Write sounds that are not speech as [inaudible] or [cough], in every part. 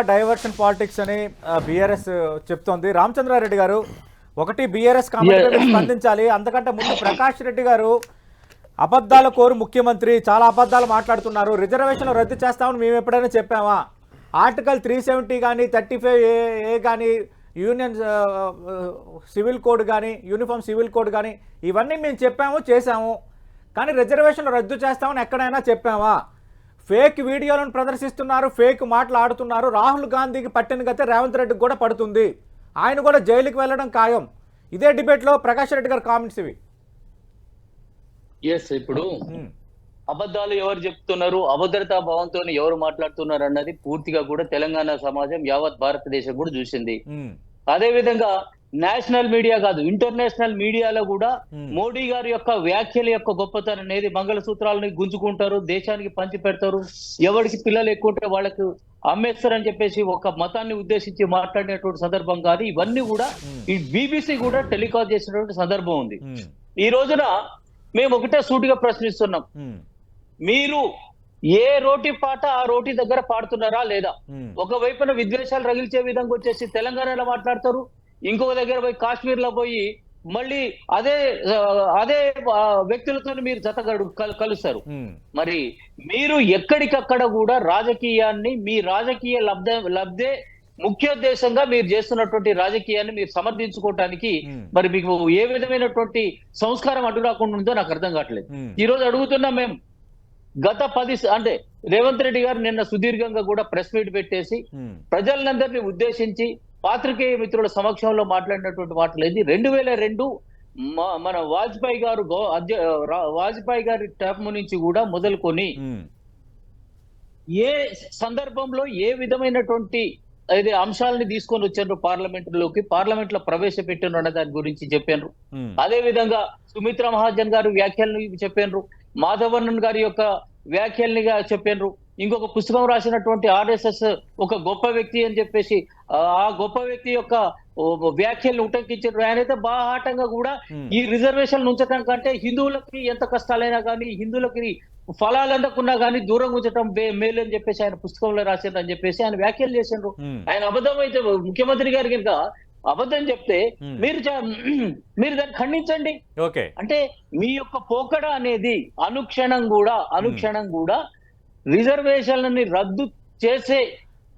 Diversion politics అని BRS చెప్తోంది. రామచంద్రారెడ్డి గారు ఒకటి బీఆర్ఎస్ కామెంట్ స్పందించాలి అంతకంటే ముందు ప్రకాష్ రెడ్డి గారు అబద్ధాల కోరు ముఖ్యమంత్రి చాలా అబద్ధాలు మాట్లాడుతున్నారు. రిజర్వేషన్లు రద్దు చేస్తామని మేము ఎప్పుడైనా చెప్పామా? ఆర్టికల్ త్రీ సెవెంటీ కానీ థర్టీ ఫైవ్ ఏ ఏ కానీ యూనియన్ సివిల్ కోడ్ కానీ యూనిఫామ్ సివిల్ కోడ్ కానీ ఇవన్నీ మేము చెప్పాము చేశాము. కానీ రిజర్వేషన్లు రద్దు చేస్తామని ఎక్కడైనా చెప్పామా? ఫేక్ వీడియోలను ప్రదర్శిస్తున్నారు ఫేక్ మాటలు ఆడుతున్నారు. రాహుల్ గాంధీకి పట్టిన గతే రేవంత్ రెడ్డికి కూడా పడుతుంది. ఆయన కూడా జైలుకి వెళ్ళడం ఖాయం. ఇదే డిబేట్లో ప్రకాష్ రెడ్డి గారి కామెంట్స్ ఇవి. ఎస్ ఇప్పుడు అబద్ధాలు ఎవరు చెప్తున్నారు? అభద్రతా భావంతో ఎవరు మాట్లాడుతున్నారు అన్నది పూర్తిగా కూడా తెలంగాణ సమాజం యావత్ భారతదేశం కూడా చూసింది. అదే విధంగా నేషనల్ మీడియా కాదు ఇంటర్నేషనల్ మీడియాలో కూడా. మోడీ గారి యొక్క వ్యాఖ్యల యొక్క గొప్పతనం అనేది మంగళసూత్రాలని గుంజుకుంటారు దేశానికి పంచి పెడతారు. ఎవరికి పిల్లలు ఎక్కువ ఉంటే వాళ్ళకు అమ్మేస్తారని చెప్పేసి ఒక మతాన్ని ఉద్దేశించి మాట్లాడినటువంటి సందర్భం కాదు. ఇవన్నీ కూడా. ఈ బీబీసీ కూడా టెలికాస్ట్ చేసినటువంటి సందర్భం ఉంది. ఈ రోజున మేము ఒకటే సూటిగా ప్రశ్నిస్తున్నాం. మీరు ఏ రోటి పాట ఆ రోటి దగ్గర పాడుతున్నారా లేదా? ఉమ్, ఒక వైపున విద్వేషాలు రగిల్చే విధంగా వచ్చేసి తెలంగాణలో మాట్లాడతారు ఇంకొక దగ్గర పోయి కాశ్మీర్లో పోయి మళ్ళీ అదే అదే వ్యక్తులతో మీరు కలు- కలుస్తారు. మరి మీరు ఎక్కడికక్కడ కూడా రాజకీయాన్ని మీ రాజకీయ లబ్ధ లబ్ధే ముఖ్యోద్దేశంగా మీరు చేస్తున్నటువంటి రాజకీయాన్ని మీరు సమర్థించుకోవటానికి మరి మీకు ఏ విధమైనటువంటి సంస్కారం అడ్డు రాకుండా ఉందో నాకు అర్థం కావట్లేదు. ఈ రోజు అడుగుతున్నాం మేము. గత పది అంటే రేవంత్ రెడ్డి గారు నిన్న సుదీర్ఘంగా కూడా ప్రెస్ మీట్ పెట్టేసి ప్రజలందరినీ ఉద్దేశించి పాత్రికేయ మిత్రుల సమక్షంలో మాట్లాడినటువంటి మాటలు ఇది రెండు వేల రెండు మన వాజ్పేయి గారు వాజ్పేయి గారి టర్మ్ నుంచి కూడా మొదలుకొని ఏ సందర్భంలో ఏ విధమైనటువంటి ఇది అంశాలని తీసుకొని వచ్చారు పార్లమెంట్లోకి పార్లమెంట్లో ప్రవేశపెట్టారు అన్న దాని గురించి చెప్పారు అదే విధంగా సుమిత్రా మహాజన్ గారు వ్యాఖ్యల్ని చెప్పారు మాధవన్ గారి యొక్క వ్యాఖ్యల్నిగా చెప్పారు ఇంకొక పుస్తకం రాసినటువంటి ఆర్ఎస్ఎస్ ఒక గొప్ప వ్యక్తి అని చెప్పేసి ఆ గొప్ప వ్యక్తి యొక్క వ్యాఖ్యల్ని ఉటంకించారు ఆయనైతే బాహాటంగా కూడా ఈ రిజర్వేషన్ ఉంచడం కంటే హిందువులకి ఎంత కష్టాలైనా కానీ హిందువులకి ఫలాలు అందకున్నా కానీ దూరం ఉంచడం మేలు అని చెప్పేసి ఆయన పుస్తకంలో రాశారు అని చెప్పేసి ఆయన వ్యాఖ్యలు చేసిండ్రు ఆయన అబద్ధం అయితే ముఖ్యమంత్రి గారి కనుక అబద్ధం చెప్తే. మీరు మీరు దాన్ని ఖండించండి. ఓకే. అంటే మీ యొక్క పోకడ అనేది అనుక్షణం కూడా అనుక్షణం కూడా రిజర్వేషన్లని రద్దు చేసే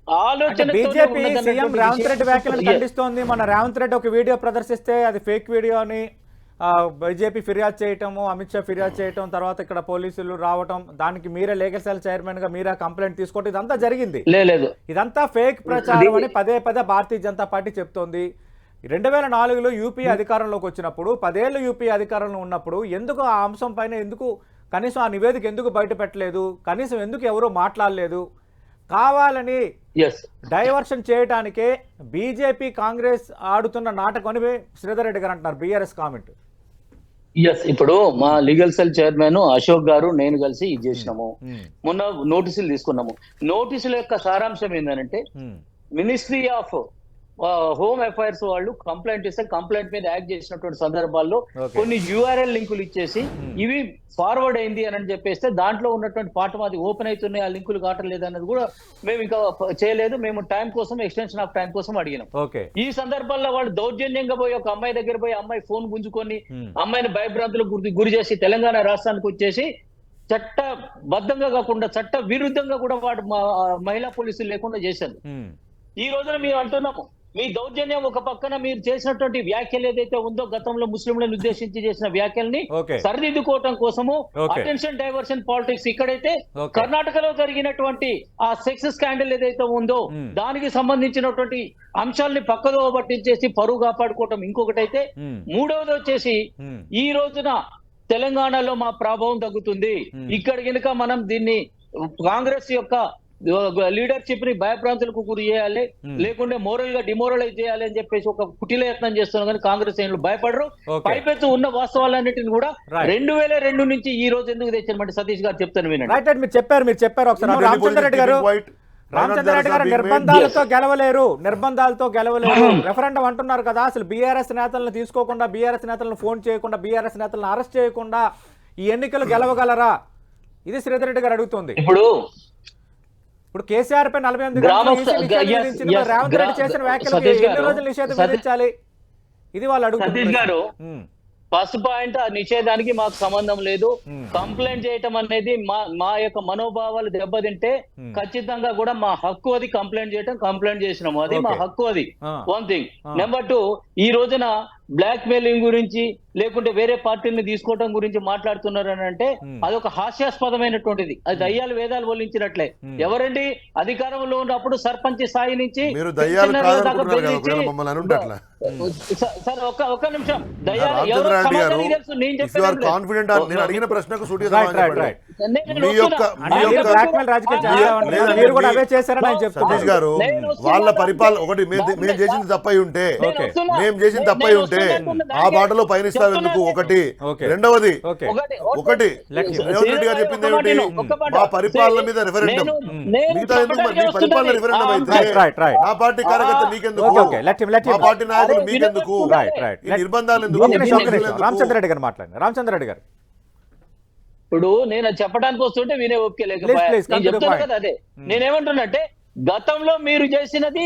ఆలోచన బీజేపీ సీఎం రేవంత్ రెడ్డి వ్యాఖ్యలను ఖండిస్తోంది. మన రేవంత్ రెడ్డి ఒక వీడియో ప్రదర్శిస్తే అది ఫేక్ వీడియో అని బీజేపీ ఫిర్యాదు చేయటము అమిత్ షా ఫిర్యాదు చేయటం తర్వాత ఇక్కడ పోలీసులు రావటం దానికి మీరే లీగల్ సెల్ చైర్మన్గా మీరే కంప్లైంట్ తీసుకోవటం ఇదంతా జరిగింది. లేదు. ఇదంతా ఫేక్ ప్రచారం అని పదే పదే భారతీయ జనతా పార్టీ చెప్తోంది. రెండు వేల నాలుగులో యూపీ అధికారంలోకి వచ్చినప్పుడు పదేళ్ళు యూపీ అధికారంలో ఉన్నప్పుడు ఎందుకు ఆ అంశం పైన ఎందుకు కనీసం ఆ నివేదిక ఎందుకు బయట పెట్టలేదు? కనీసం ఎందుకు ఎవరూ మాట్లాడలేదు? కావాలని డైవర్షన్ చేయడానికే బీజేపీ కాంగ్రెస్ ఆడుతున్న నాటకం అని శ్రీధర్ రెడ్డి గారు అంటున్నారు బీఆర్ఎస్ కామెంట్. ఎస్ ఇప్పుడు మా legal cell chairman Ashok garu నేను కలిసి ఇది చేసినాము. ఉమ్, మొన్న నోటీసులు తీసుకున్నాము. నోటీసుల యొక్క సారాంశం ఏంటంటే మినిస్ట్రీ ఆఫ్ హోమ్ అఫైర్స్ వాళ్ళు కంప్లైంట్ ఇస్తే కంప్లైంట్ మీద యాక్ట్ చేసినటువంటి సందర్భాల్లో. కొన్ని యూఆర్ఎల్ లింకులు ఇచ్చేసి. ఇవి ఫార్వర్డ్ అయింది అని చెప్పేస్తే దాంట్లో ఉన్నటువంటి పాఠం అది ఓపెన్ అవుతున్నాయి ఆ లింకులు కావటం అన్నది కూడా మేము ఇంకా చేయలేదు. మేము టైం కోసం ఎక్స్టెన్షన్ ఆఫ్ టైం కోసం అడిగినాం. ఈ సందర్భాల్లో వాళ్ళు దౌర్జన్యంగా పోయి ఒక అమ్మాయి దగ్గర పోయి అమ్మాయి ఫోన్ గుంజుకొని అమ్మాయిని భయభ్రాంతులకు గురి గురి చేసి తెలంగాణ రాష్ట్రానికి వచ్చేసి చట్టబద్ధంగా కాకుండా చట్ట విరుద్ధంగా కూడా వాడు మహిళా పోలీసులు లేకుండా చేశారు. ఈ రోజున మేము అంటున్నాము మీ దౌర్జన్యం ఒక పక్కన మీరు చేసినటువంటి వ్యాఖ్యలు ఏదైతే ఉందో గతంలో ముస్లింలను ఉద్దేశించి చేసిన వ్యాఖ్యల్ని సరిదిద్దుకోవటం కోసము. అటెన్షన్ డైవర్షన్ పాలిటిక్స్ ఇక్కడైతే. కర్ణాటకలో జరిగినటువంటి ఆ సెక్స్ స్కాండల్ ఏదైతే ఉందో. దానికి సంబంధించినటువంటి అంశాల్ని పక్కదో పట్టించేసి పరువు కాపాడుకోవటం ఇంకొకటైతే మూడవది వచ్చేసి ఈ రోజున తెలంగాణలో మా ప్రభావం తగ్గుతుంది. ఇక్కడ కనుక మనం దీన్ని కాంగ్రెస్ యొక్క లీడర్షిప్ని భయప్రాంతులకు గురి చేయాలి Hmm. లేకుంటే మోరల్గా డిమోరలైజ్ చేయాలి అని చెప్పేసి ఒక కుటిల యత్నం చేస్తున్నాం కానీ కాంగ్రెస్ శ్రేణులు భయపడరు. పైపెత్తు ఉన్న వాస్తవాలన్నిటిని కూడా. రెండు వేల రెండు నుంచి ఈ రోజు ఎందుకు తెచ్చారంటే సతీష్ గారు చెప్తాను వినండి. మీరు చెప్పారు మీరు చెప్పారు ఒకసారి. You know, రామచంద్ర రెడ్డి గారు గారు నిర్బంధాలతో గెలవలేరు నిర్బంధాలతో గెలవలేరు. రెఫరెండం అంటున్నారు కదా అసలు బీఆర్ఎస్ నేతలను తీసుకోకుండా బీఆర్ఎస్ నేతలను ఫోన్ చేయకుండా బీఆర్ఎస్ నేతలను అరెస్ట్ చేయకుండా ఈ ఎన్నికలు గెలవగలరా? ఇది శ్రీధర్ రెడ్డి గారు అడుగుతుంది. ఇప్పుడు ఇప్పుడు కేసీఆర్ పై నలభై ఎనిమిది రేవంత్ రెడ్డి చేసిన ఎన్ని రోజులు నిషేధం విధించాలి ఇది వాళ్ళు సతీష్ అడుగుతున్నారు గారు ఫస్ట్ పాయింట్ ఆ నిషేధానికి మాకు సంబంధం లేదు. కంప్లైంట్ చేయటం అనేది మా మా యొక్క మనోభావాలు దెబ్బతింటే. ఖచ్చితంగా కూడా మా హక్కు అది కంప్లైంట్ చేయటం కంప్లైంట్ చేసినాము అది మా. హక్కు అది. One thing. నెంబర్ టూ ఈ రోజున బ్లాక్ మెయిలింగ్ గురించి లేకుంటే వేరే పార్టీని తీసుకోవటం గురించి మాట్లాడుతున్నారు అని అంటే. అదొక హాస్యాస్పదమైనటువంటిది. అది దయ్యాలు వేదాలు వల్లించినట్లే. ఎవరండి? అధికారంలో ఉన్నప్పుడు సర్పంచ్ స్థాయి నుంచి సార్ ఒక్క ఒక్క నిమిషం. దయ్యాలు ఎవరో నేను ఇఫ్ మీ యొక్క- ఆ, ఆ, సతీష్ గారు వాళ్ళ. పరిపాలన ఒకటి మేము చేసింది తప్పై ఉంటే. మేము చేసింది తప్పై ఉంటే. ఆ బాటలో పయనిస్తాం ఎందుకు. ఒకటి. రెండవది ఒకటి. రేవంత్ రెడ్డి గారు చెప్పింది ఏమిటి. మా పరిపాలన మీద రెఫరెండం నేను మిగతా ఎందుకు మీ పరిపాలన. రెఫరెండం ఆ, అయితే రైట్, రైట్, రైట్. నా పార్టీ కార్యకర్త ఆ, మీకెందుకు. మా పార్టీ నాయకులు మీకెందుకు వినోద్ రైట్ రైట్ ఈ నిర్బంధాలు ఎందుకు ఒక్క నిమిషం, ఒక్క కేసులు నిమిషం. ఎందుకు? రామచంద్ర రెడ్డి గారు మాట్లాడండి రామచంద్ర రెడ్డి గారు ఇప్పుడు నేను అది చెప్పడానికి వస్తుంటే వినే ఓకే point. కదా అదే. నేనేమంటున్నట్టే గతంలో మీరు చేసినది.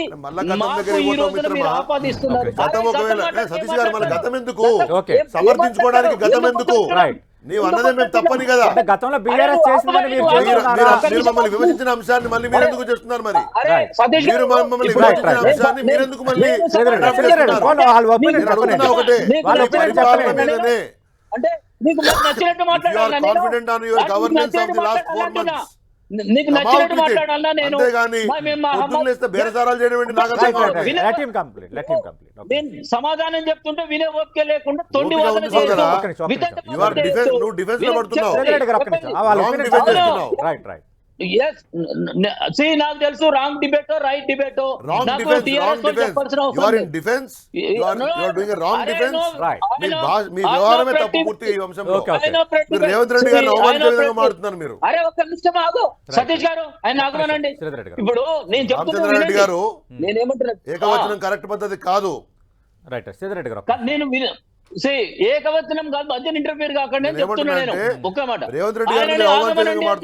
సమర్థించుకోవడానికి గతం ఎందుకు? రైట్. నీవు అన్నదే మేము తప్పని కదా. అంటే గతంలో బీఆర్ఎస్ చేసిందని మీరు మమ్మల్ని అంశాన్ని మళ్ళీ మీరు ఎందుకు చేస్తున్నారు మరి? మమ్మల్ని ఇప్పుడు- విభజించిన right, right. అంశాన్ని మీరు ఎందుకు మళ్ళీ ఒకటే. నీకు నచ్చినట్టు నాకు నచ్చినట్టు నేను? ఓకే నేను? సమాధానం చెప్తుంటే వినే ఓపిక లేకుండా తొండి వాదన. చేస్తూ, see, నాకు తెలుసు wrong debate right debate wrong defense. Right. మీ వ్యవహారమే తప్పు ఈ అంశంలో రేవంత్ రెడ్డి గారిని అవమానించే విధంగా మాట్లాడుతున్నారు మీరు. అరే ఒక్క నిమిషం ఆగు. సతీష్ గారు ఆయన ఇప్పుడు నేను చెప్తున్నా రెడ్డి. గారు నేనేమంటున్నా? ఏకవచనం కరెక్ట్ పద్ధతి కాదు. రైట్ రెడ్డి గారు. నేను ఏకవచనం కాదు మధ్యన ఇంటర్ఫీర్ కాకుండా నేను చెప్తున్నా నేను. ఒక్క మాట. చెప్పినా.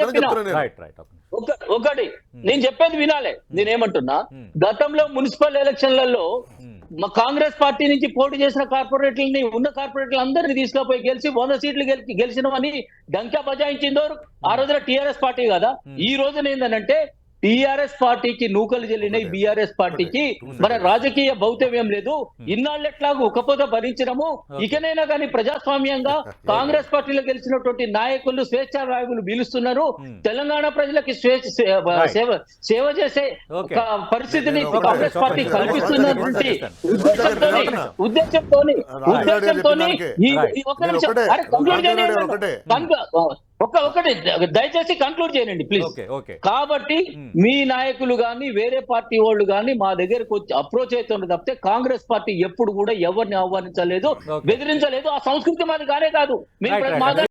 చెప్తున్నా నేను. రైట్ రైట్ ఓకే ఒక- ఒకటి నేను చెప్పేది వినాలి. నేనేమంటున్నా Hmm. గతంలో మున్సిపల్ ఎలక్షన్లలో Hmm. మా కాంగ్రెస్ పార్టీ నుంచి పోటీ చేసిన కార్పొరేట్లని ఉన్న కార్పొరేట్లు అందరినీ తీసుకుపోయి గెలిచి వంద సీట్లు గెలిచి గెలిచినవని డంకా బజాయించిందో ఆ రోజున టిఆర్ఎస్ పార్టీ కదా? Hmm. ఈ రోజున ఏంటంటే టిఆర్ఎస్ పార్టీకి నూకలు చెల్లినాయి. బీఆర్ఎస్ పార్టీకి మన. రాజకీయ భౌతవ్యం లేదు. ఇన్నాళ్ళు ఎట్లాగూ ఉకపోత భరించడము Okay. ఇకనైనా కానీ ప్రజాస్వామ్యంగా [laughs] కాంగ్రెస్ పార్టీలో గెలిచినటువంటి నాయకులు స్వేచ్ఛా నాయకులు పిలుస్తున్నారు Hmm. తెలంగాణ ప్రజలకి. సేవ సేవ చేసే పరిస్థితిని కాంగ్రెస్ పార్టీ. కల్పిస్తున్నటువంటి గారు ఉద్దేశంతోని చెప్పిన ఈ- ఒక్క నిమిషం. అరే కంక్లూడ్ చేయండి ఒకటే. దయచేసి కంక్లూడ్ చేయండి ప్లీజ్ కాబట్టి. మీ నాయకులు గాని వేరే పార్టీ వాళ్ళు గాని మా దగ్గరకు వచ్చి అప్రోచ్ అవుతుంది తప్పితే కాంగ్రెస్ పార్టీ ఎప్పుడు కూడా ఎవరిని ఆహ్వానించలేదు. బెదిరించలేదు ఆ సంస్కృతి మాది కానే కాదు